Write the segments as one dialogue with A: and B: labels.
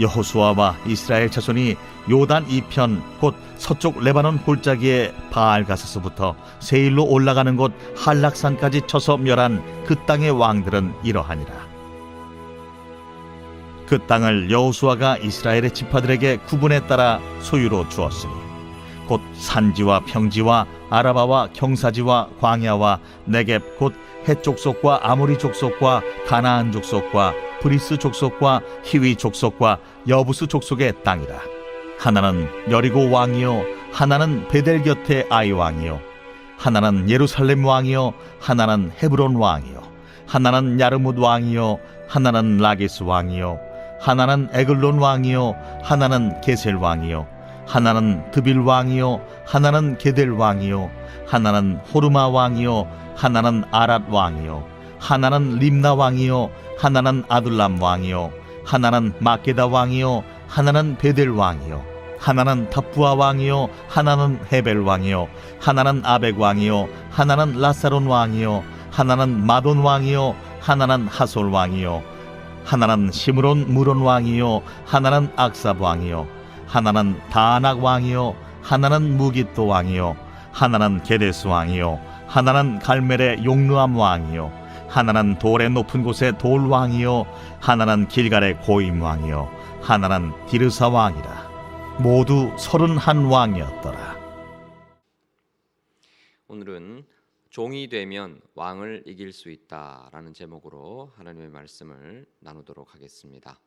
A: 여호수아와 이스라엘 자손이 요단 이편 곧 서쪽 레바논 골짜기의 바알 가스서부터 세일로 올라가는 곳 한락산까지 쳐서 멸한 그 땅의 왕들은 이러하니라. 그 땅을 여호수아가 이스라엘의 지파들에게 구분에 따라 소유로 주었으니 곧 산지와 평지와 아라바와 경사지와 광야와 네겝 곧 해족속과 아모리 족속과 가나안 족속과 브리스 족속과 히위 족속과 여부스 족속의 땅이라 하나는 여리고 왕이요 하나는 베델 곁의 아이 왕이요 하나는 예루살렘 왕이요 하나는 헤브론 왕이요 하나는 야르뭇 왕이요 하나는 라게스 왕이요 하나는 에글론 왕이요 하나는 게셀 왕이요 하나는 드빌 왕이요 하나는 게델 왕이요 하나는 호르마 왕이요 하나는 아랏 왕이요 하나는 림나 왕이요 하나는 아둘람 왕이요 하나는 마게다 왕이요 하나는 베델 왕이요 하나는 답부아 왕이요 하나는 헤벨 왕이요 하나는 아벡 왕이요 하나는 라사론 왕이요 하나는 마돈 왕이요 하나는 하솔 왕이요 하나는 시므론 무론 왕이요 하나는 악삽 왕이요 하나는 다낙 왕이요 하나는 무기또 왕이요 하나는 게데스 왕이요 하나는 갈멜의 용르암 왕이요 하나는 돌의 높은 곳의 돌 왕이요 하나는 길갈의 고임 왕이요 하나는 디르사 왕이라 모두 서른한 왕이었더라
B: 오늘은 종이 되면 왕을 이길 수 있다라는 제목으로 하나님의 말씀을 나누도록 하겠습니다.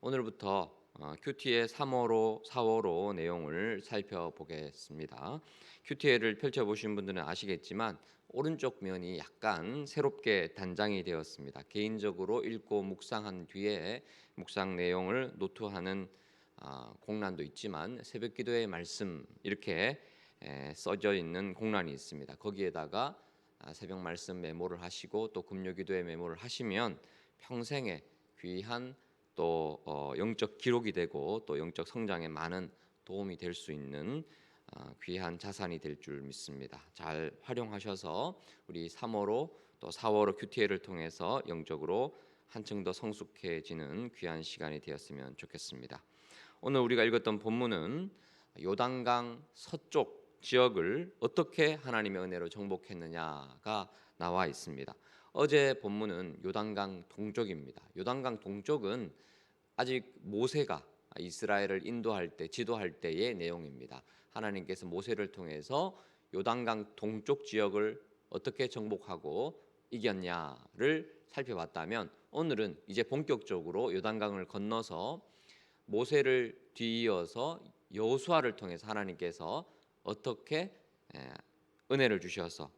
B: 오늘부터 어, 큐티의 3호로 4호로 내용을 살펴보겠습니다. 큐티를 펼쳐보신 분들은 아시겠지만 오른쪽 면이 약간 새롭게 단장이 되었습니다. 개인적으로 읽고 묵상한 뒤에 묵상 내용을 노트하는 아, 공란도 있지만 새벽기도의 말씀 이렇게 에, 써져 있는 공란이 있습니다. 거기에다가 아, 새벽 말씀 메모를 하시고 또 금요기도의 메모를 하시면 평생에 귀한 또 어, 영적 기록이 되고 또 영적 성장에 많은 도움이 될 수 있는 아, 귀한 자산이 될 줄 믿습니다. 잘 활용하셔서 우리 3월호 또 4월호 QTL을 통해서 영적으로 한층 더 성숙해지는 귀한 시간이 되었으면 좋겠습니다. 오늘 우리가 읽었던 본문은 요단강 서쪽 지역을 어떻게 하나님의 은혜로 정복했느냐가 나와 있습니다. 어제 본문은 요단강 동쪽입니다. 요단강 동쪽은 아직 모세가 이스라엘을 인도할 때 지도할 때의 내용입니다. 하나님께서 모세를 통해서 요단강 동쪽 지역을 어떻게 정복하고 이겼냐를 살펴봤다면 오늘은 이제 본격적으로 요단강을 건너서 모세를 뒤이어서 여호수아를 통해서 하나님께서 어떻게 에, 은혜를 주셔서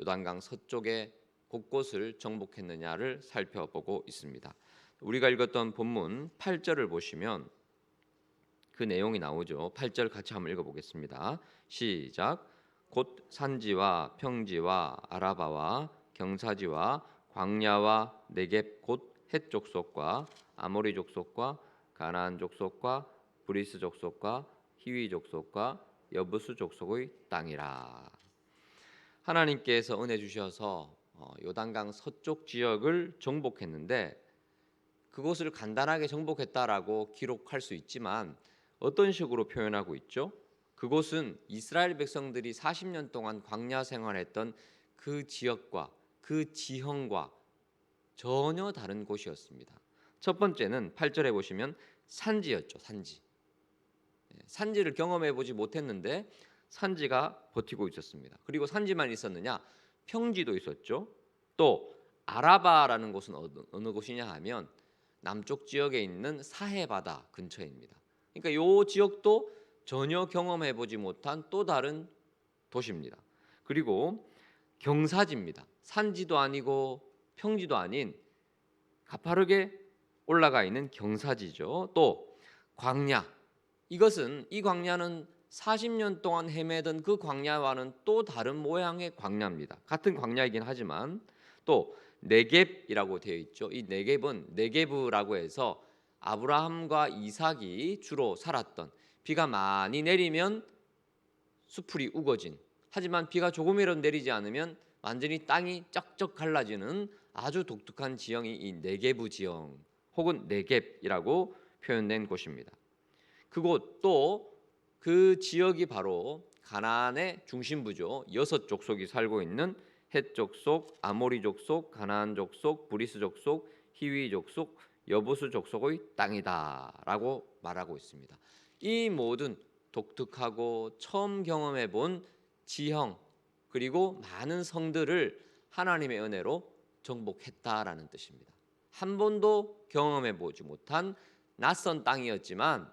B: 요단강 서쪽의 곳곳을 정복했느냐를 살펴보고 있습니다. 우리가 읽었던 본문 8절을 보시면 그 내용이 나오죠. 8절 같이 한번 읽어보겠습니다. 시작. 곧 산지와 평지와 아라바와 경사지와 광야와 네겝 곧 헷족 속과 아모리 족속과 가나안 족속과 브리스 족속과 히위 족속과 여부스 족속의 땅이라. 하나님께서 은혜 주셔서 어, 요단강 서쪽 지역을 정복했는데 그곳을 간단하게 정복했다라고 기록할 수 있지만 어떤 식으로 표현하고 있죠? 그곳은 이스라엘 백성들이 40년 동안 광야 생활했던 그 지역과 그 지형과 전혀 다른 곳이었습니다. 첫 번째는 8절에 보시면 산지였죠. 산지. 예, 산지를 경험해 보지 못했는데 산지가 버티고 있었습니다. 그리고 산지만 있었느냐? 평지도 있었죠. 또 아라바라는 곳은 어느, 어느 곳이냐 하면 남쪽 지역에 있는 사해 바다 근처입니다. 그러니까 이 지역도 전혀 경험해 보지 못한 또 다른 도시입니다. 그리고 경사지입니다. 산지도 아니고 평지도 아닌 가파르게 올라가 있는 경사지죠. 또 광야. 이것은 이 광야는 40년 동안 헤매던 그 광야와는 또 다른 모양의 광야입니다. 같은 광야이긴 하지만 또 네겝이라고 되어 있죠. 이 네겝은 네게브라고 해서 아브라함과 이삭이 주로 살았던 비가 많이 내리면 수풀이 우거진 하지만 비가 조금이라도 내리지 않으면 완전히 땅이 쩍쩍 갈라지는 아주 독특한 지형이 이 네게브 지형 혹은 네겝이라고 표현된 곳입니다. 그곳 또 그 지역이 바로 가나안의 중심부죠. 여섯 족속이 살고 있는 헷 족속, 아모리 족속, 가나안 족속, 브리스 족속, 히위 족속, 여부수 족속의 땅이다라고 말하고 있습니다. 이 모든 독특하고 처음 경험해 본 지형 그리고 많은 성들을 하나님의 은혜로 정복했다라는 뜻입니다. 한 번도 경험해 보지 못한 낯선 땅이었지만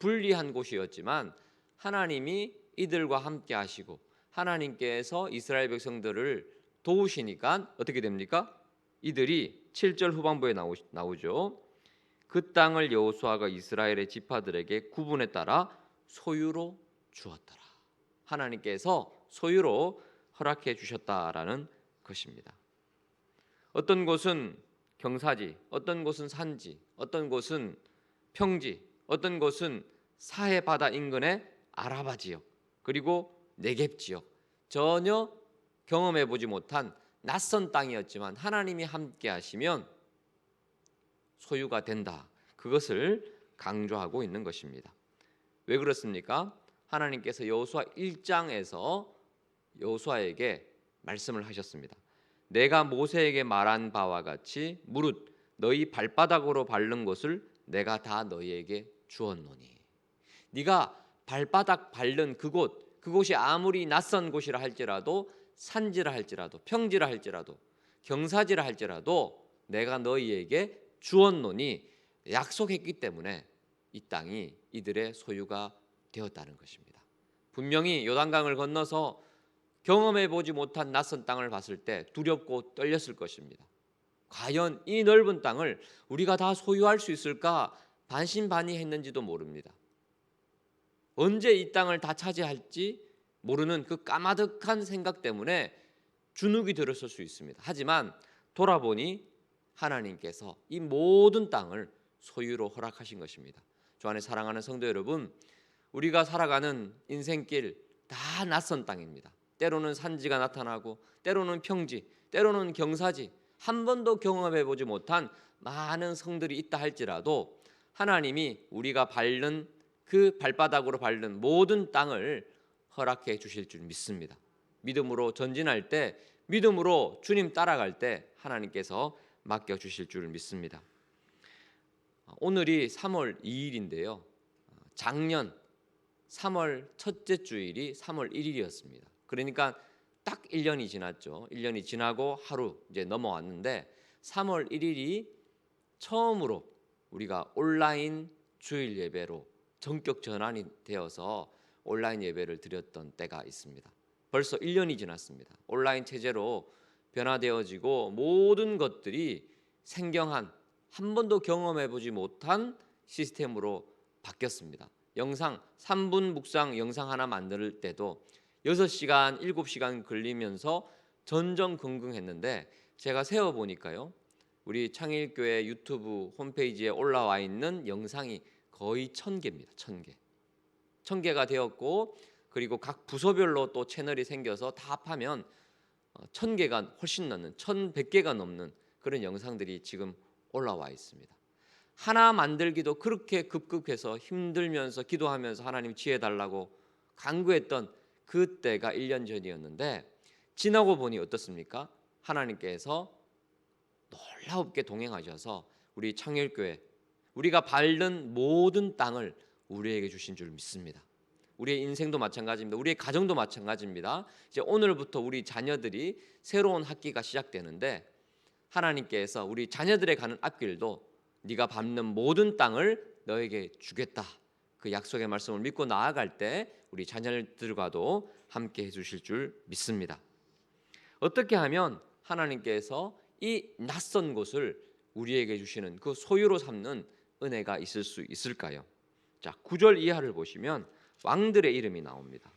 B: 불리한 곳이었지만 하나님이 이들과 함께 하시고 하나님께서 이스라엘 백성들을 도우시니까 어떻게 됩니까? 이들이 7절 후반부에 나오, 나오죠. 그 땅을 여호수아가 이스라엘의 지파들에게 구분에 따라 소유로 주었더라. 하나님께서 소유로 허락해 주셨다라는 것입니다. 어떤 곳은 경사지, 어떤 곳은 산지, 어떤 곳은 평지, 어떤 곳은 사해 바다 인근의 아라바 지역, 그리고 네겝 지역 전혀 경험해 보지 못한 낯선 땅이었지만 하나님이 함께 하시면 소유가 된다. 그것을 강조하고 있는 것입니다. 왜 그렇습니까? 하나님께서 여호수아 1장에서 여호수아에게 말씀을 하셨습니다. 내가 모세에게 말한 바와 같이 무릇 너희 발바닥으로 밟는 것을 내가 다 너희에게 주었노니 네가 발바닥 밟는 그곳 그곳이 아무리 낯선 곳이라 할지라도 산지라 할지라도 평지라 할지라도 경사지라 할지라도 내가 너희에게 주었노니 약속했기 때문에 이 땅이 이들의 소유가 되었다는 것입니다. 분명히 요단강을 건너서 경험해 보지 못한 낯선 땅을 봤을 때 두렵고 떨렸을 것입니다. 과연 이 넓은 땅을 우리가 다 소유할 수 있을까 반신반의했는지도 모릅니다. 언제 이 땅을 다 차지할지 모르는 그 까마득한 생각 때문에 주눅이 들었을 수 있습니다. 하지만 돌아보니 하나님께서 이 모든 땅을 소유로 허락하신 것입니다. 주 안에 사랑하는 성도 여러분, 우리가 살아가는 인생길 다 낯선 땅입니다. 때로는 산지가 나타나고, 때로는 평지, 때로는 경사지, 한 번도 경험해 보지 못한 많은 성들이 있다 할지라도 하나님이 우리가 밟는 그 발바닥으로 밟는 모든 땅을 허락해 주실 줄 믿습니다. 믿음으로 전진할 때, 믿음으로 주님 따라갈 때 하나님께서 맡겨 주실 줄 믿습니다. 오늘이 3월 2일인데요. 작년 3월 첫째 주일이 3월 1일이었습니다. 그러니까 딱 1년이 지났죠. 1년이 지나고 하루 이제 넘어왔는데 3월 1일이 처음으로 우리가 온라인 주일 예배로 전격 전환이 되어서 온라인 예배를 드렸던 때가 있습니다. 벌써 1년이 지났습니다. 온라인 체제로 변화되어지고 모든 것들이 생경한 한 번도 경험해 보지 못한 시스템으로 바뀌었습니다. 영상 3분 묵상 영상 하나 만들 때도 6시간, 7시간 걸리면서 전전긍긍했는데 제가 세어 보니까요. 우리 창일교회 유튜브 홈페이지에 올라와 있는 영상이 거의 1000개입니다. 1000개. 1000개가 되었고 그리고 각 부서별로 또 채널이 생겨서 다 합하면 1000개가 훨씬 넘는 1100개가 넘는 그런 영상들이 지금 올라와 있습니다. 하나 만들기도 그렇게 급급해서 힘들면서 기도하면서 하나님 지혜 달라고 간구했던 그때가 1년 전이었는데 지나고 보니 어떻습니까? 하나님께서 놀랍게 동행하셔서 우리 창일교회 우리가 밟는 모든 땅을 우리에게 주신 줄 믿습니다. 우리의 인생도 마찬가지입니다. 우리의 가정도 마찬가지입니다. 이제 오늘부터 우리 자녀들이 새로운 학기가 시작되는데 하나님께서 우리 자녀들의 가는 앞길도 네가 밟는 모든 땅을 너에게 주겠다. 그 약속의 말씀을 믿고 나아갈 때 우리 자녀들과도 함께 해 주실 줄 믿습니다. 어떻게 하면 하나님께서 이 낯선 곳을 우리에게 주시는 그 소유로 삼는 은혜가 있을 수 있을까요? 자, 9절 이하를 보시면 왕들의 이름이 나옵니다.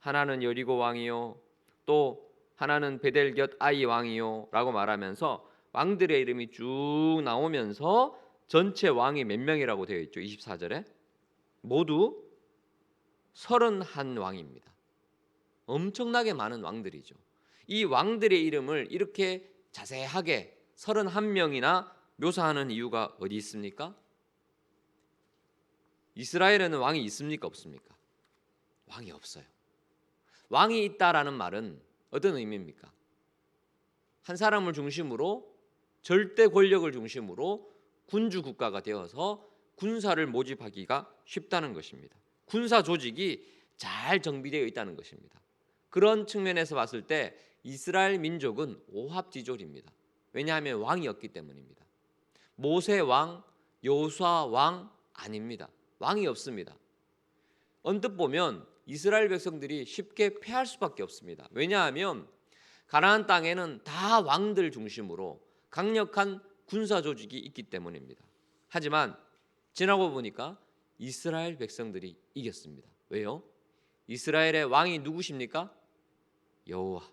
B: 하나는 여리고 왕이요, 또 하나는 베델 곁 아이 왕이요라고 말하면서 왕들의 이름이 쭉 나오면서 전체 왕이 몇 명이라고 되어 있죠? 24절에 모두 31 왕입니다. 엄청나게 많은 왕들이죠. 이 왕들의 이름을 이렇게 자세하게 31명이나 묘사하는 이유가 어디 있습니까? 이스라엘에는 왕이 있습니까 없습니까? 왕이 없어요. 왕이 있다라는 말은 어떤 의미입니까? 한 사람을 중심으로 절대 권력을 중심으로 군주 국가가 되어서 군사를 모집하기가 쉽다는 것입니다. 군사 조직이 잘 정비되어 있다는 것입니다. 그런 측면에서 봤을 때 이스라엘 민족은 오합지졸입니다. 왜냐하면 왕이 없기 때문입니다. 모세 왕, 요수아 왕 아닙니다. 왕이 없습니다. 언뜻 보면 이스라엘 백성들이 쉽게 패할 수밖에 없습니다. 왜냐하면 가나안 땅에는 다 왕들 중심으로 강력한 군사 조직이 있기 때문입니다. 하지만 지나고 보니까 이스라엘 백성들이 이겼습니다. 왜요? 이스라엘의 왕이 누구십니까? 여호와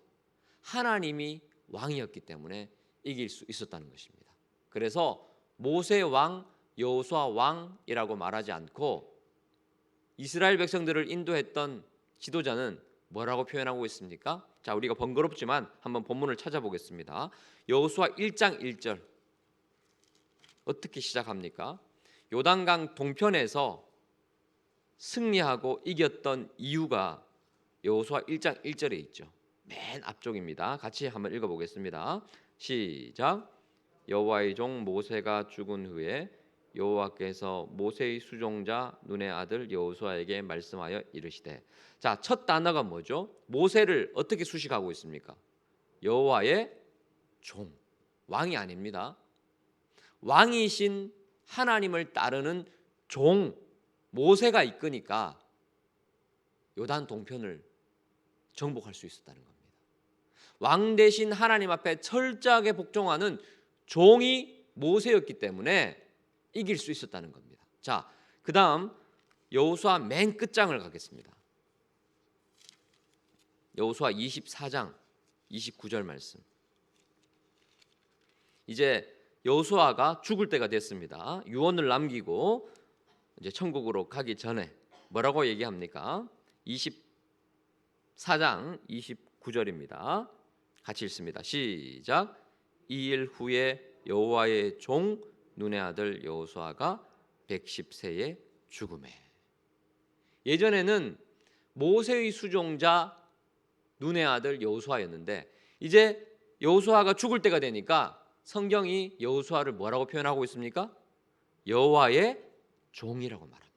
B: 하나님이 왕이었기 때문에 이길 수 있었다는 것입니다. 그래서 모세 왕, 여호수아 왕이라고 말하지 않고 이스라엘 백성들을 인도했던 지도자는 뭐라고 표현하고 있습니까? 자, 우리가 번거롭지만 한번 본문을 찾아보겠습니다. 여호수아 1장 1절 어떻게 시작합니까? 요단강 동편에서 승리하고 이겼던 이유가 여호수아 1장 1절에 있죠. 맨 앞쪽입니다. 같이 한번 읽어 보겠습니다. 시작. 여호와의 종 모세가 죽은 후에 여호와께서 모세의 수종자 눈의 아들 여호수아에게 말씀하여 이르시되 자, 첫 단어가 뭐죠? 모세를 어떻게 수식하고 있습니까? 여호와의 종. 왕이 아닙니다. 왕이신 하나님을 따르는 종 모세가 이끄니까 요단 동편을 정복할 수 있었다는 겁니다. 왕 대신 하나님 앞에 철저하게 복종하는 종이 모세였기 때문에 이길 수 있었다는 겁니다. 자, 그다음 여호수아 맨 끝장을 가겠습니다. 여호수아 24장 29절 말씀. 이제 여호수아가 죽을 때가 됐습니다. 유언을 남기고 이제 천국으로 가기 전에 뭐라고 얘기합니까? 24장 29절입니다. 같이 읽습니다. 시작. 이 일 후에 여호와의 종 눈의 아들 여호수아가 110세에 죽음에. 예전에는 모세의 수종자 눈의 아들 여호수아였는데 이제 여호수아가 죽을 때가 되니까 성경이 여호수아를 뭐라고 표현하고 있습니까? 여호와의 종이라고 말합니다.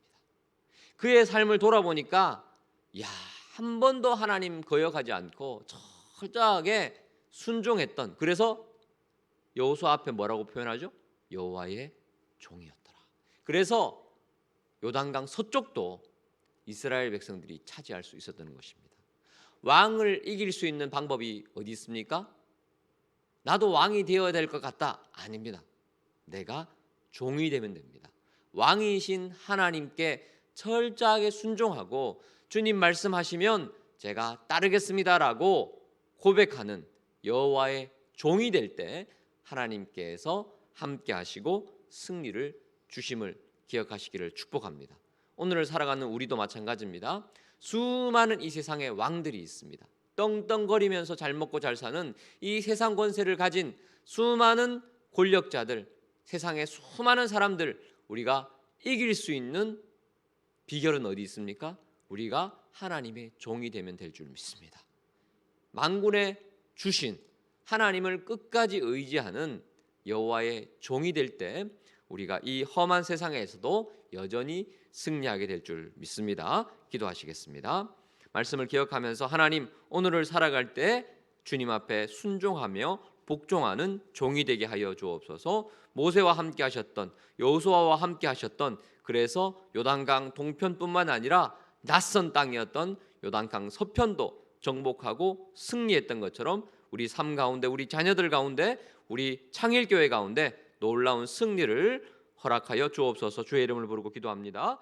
B: 그의 삶을 돌아보니까 야, 한 번도 하나님 거역하지 않고 철저하게 순종했던 그래서 여호수아 앞에 뭐라고 표현하죠? 여호와의 종이었더라. 그래서 요단강 서쪽도 이스라엘 백성들이 차지할 수 있었던 것입니다. 왕을 이길 수 있는 방법이 어디 있습니까? 나도 왕이 되어야 될 것 같다. 아닙니다. 내가 종이 되면 됩니다. 왕이신 하나님께 철저하게 순종하고 주님 말씀하시면 제가 따르겠습니다라고 고백하는 여호와의 종이 될 때 하나님께서 함께 하시고 승리를 주심을 기억하시기를 축복합니다. 오늘을 살아가는 우리도 마찬가지입니다. 수많은 이 세상에 왕들이 있습니다. 떵떵거리면서 잘 먹고 잘 사는 이 세상 권세를 가진 수많은 권력자들, 세상의 수많은 사람들 우리가 이길 수 있는 비결은 어디 있습니까? 우리가 하나님의 종이 되면 될 줄 믿습니다. 만군의 주신 하나님을 끝까지 의지하는 여호와의 종이 될 때 우리가 이 험한 세상에서도 여전히 승리하게 될 줄 믿습니다. 기도하시겠습니다. 말씀을 기억하면서 하나님 오늘을 살아갈 때 주님 앞에 순종하며 복종하는 종이 되게 하여 주옵소서. 모세와 함께 하셨던 여호수아와 함께 하셨던 그래서 요단강 동편뿐만 아니라 낯선 땅이었던 요단강 서편도 정복하고 승리했던 것처럼 우리 삶 가운데 우리 자녀들 가운데 우리 창일교회 가운데 놀라운 승리를 허락하여 주옵소서 주의 이름을 부르고 기도합니다.